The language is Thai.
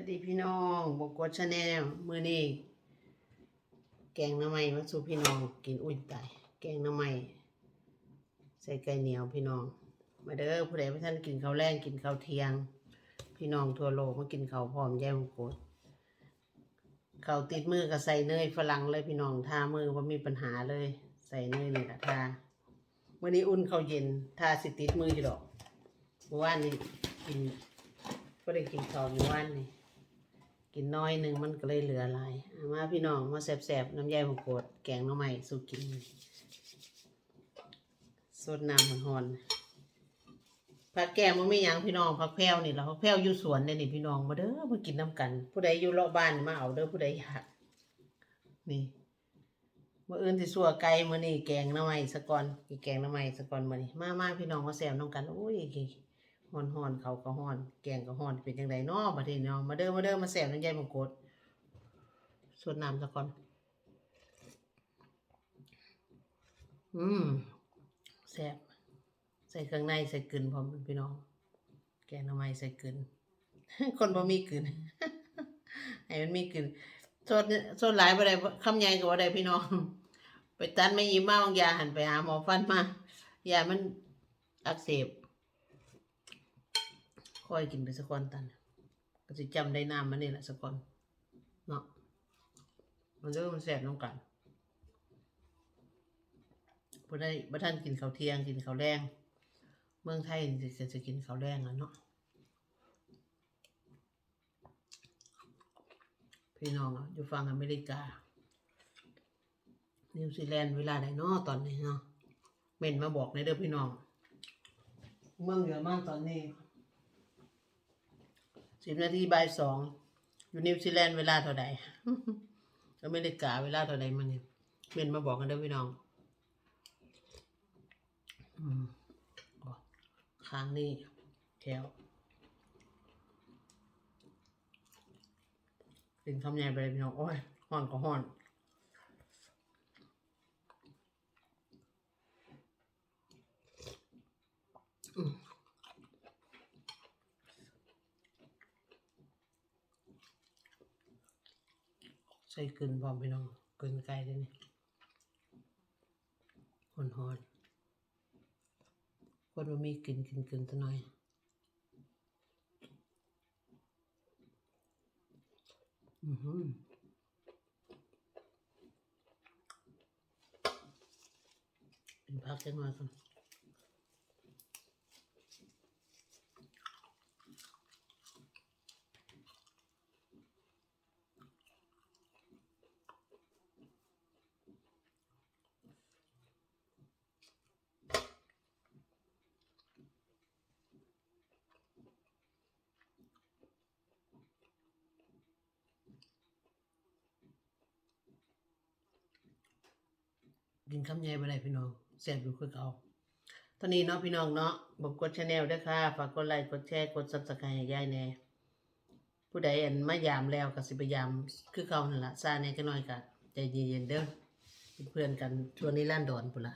วัสดีพี่น้องบกกดชาแนลมือนี้แกงหน้ำไม้มาสู่พี่น้องกินอุ่นตายแกงหน้ำไม้ใส่ไก่เหนียวพี่น้อง มาเด้อผู้ใดผู้ท่านกินข้าวแรงกินข้าวเที่ยง พี่น้องทั่วโลกมากินข้าวพร้อมแย่มกดข้าวติดมือก็ใส่เนยฝรั่งเลยพี่น้องทามือว่ามีปัญหาเลย ใส่เนยนี่แหละทาวันนี้อุ่นข้าวเย็นทาสิติดมืออยู่ดอกเมื่อวานนี้กินก็ได้กินข้าวอยู่วันนี่ กินน้อยหนึ่งมันก็เลยเหลือหลายมาพี่น้องมาแสบๆน้ำยายมะกรูดแกงน้ำใหม่สูกินสดน้ำหอนๆผักแกงมันไม่ยังพี่น้องผักแพรวนี่แหละผักแพรวอยู่สวนเนี่ยนี่พี่น้องมาเด้อมากินน้ำกัน ผู้ใดอยู่รอบบ้านมาเอาเด้อผู้ใดอยากนี่มื่ออื่นที่สัวไก่มื่อนี่แกงน้ำใหม่สะก่อนกินแกงน้ำใหม่สะก่อนมื่อนี่มามาพี่น้องมาแซวน้องกันโอ้ย ฮอนฮอนเขาก็ฮอน แกงก็ฮอนเป็นยังไงเนาะมาทีเนาะมาเด้อมาเด้อมาแสบน้ำยายมังกรสวดน้ำซะก่อน อืมแสบใส่เครื่องในใส่กลืนพร้อมพี่น้อง แกงหน้ำไมใส่กลืนคนบ่มีกลืนให้มันมีกลืนโซดโซดหลายบ่ได้คำใหญ่ก็บ่ได้พี่น้อง ไปตัดไม่ยิ้มมาบางยาหันไปหาหมอฟันมายามันอักเสบ ค่อยกินไปสักก้อนตัน ก็จะจำได้น้ำมันนี่แหละสักก้อนเนาะมันเริ่มมันแสบน้ำกันพอได้บัท่านกินข้าวเที่ยงกินข้าวแรงเมืองไทยจะจะกินข้าวแรงอะเนาะพี่น้องอยู่ฝั่งอเมริกา นิวซีแลนด์เวลาไหนเนาะตอนนี้เนาะเม่นมาบอกในเด้อพี่น้อง เมืองเยอรมันตอนนี้ สิบนาทีบ่ายสองอยู่นิวซีแลนด์เวลาเท่าใดอเมริกาเวลาเท่าใดมันเนี่ยเมนมาบอกกันเด้อพี่น้องอืมก็ค้างนี่แถวเป็นคำใหญ่ไปเลยพี่น้องโอ้ยห้อนก็ห้อน ใส่กลืนพร้อมพี่น้องกลืนไก่ด้วยนี่หอนหอนคนว่ามีกลิ่นกลิ่นกลิ่นตัวหน่อยอือหือกินพักจังหน่อยก่ กินคำใหญ่ไปเลยพี่น้องแซ่บอยู่คือเก่าตอนนี้เนาะพี่น้องเนาะบอกกดชาแนลด้วยค่ะ ฝากกดไลค์กดแชร์กดซับสไครต์ให้ยายแน่ผู้ใดอันมายามแล้วก็สิไปยามคือเก่านั่นละซาแน่ก็น้อยก็ใจเย็นๆเด้อเป็นเพื่อนกันชวนนี้ล้านดอนพุ่นละ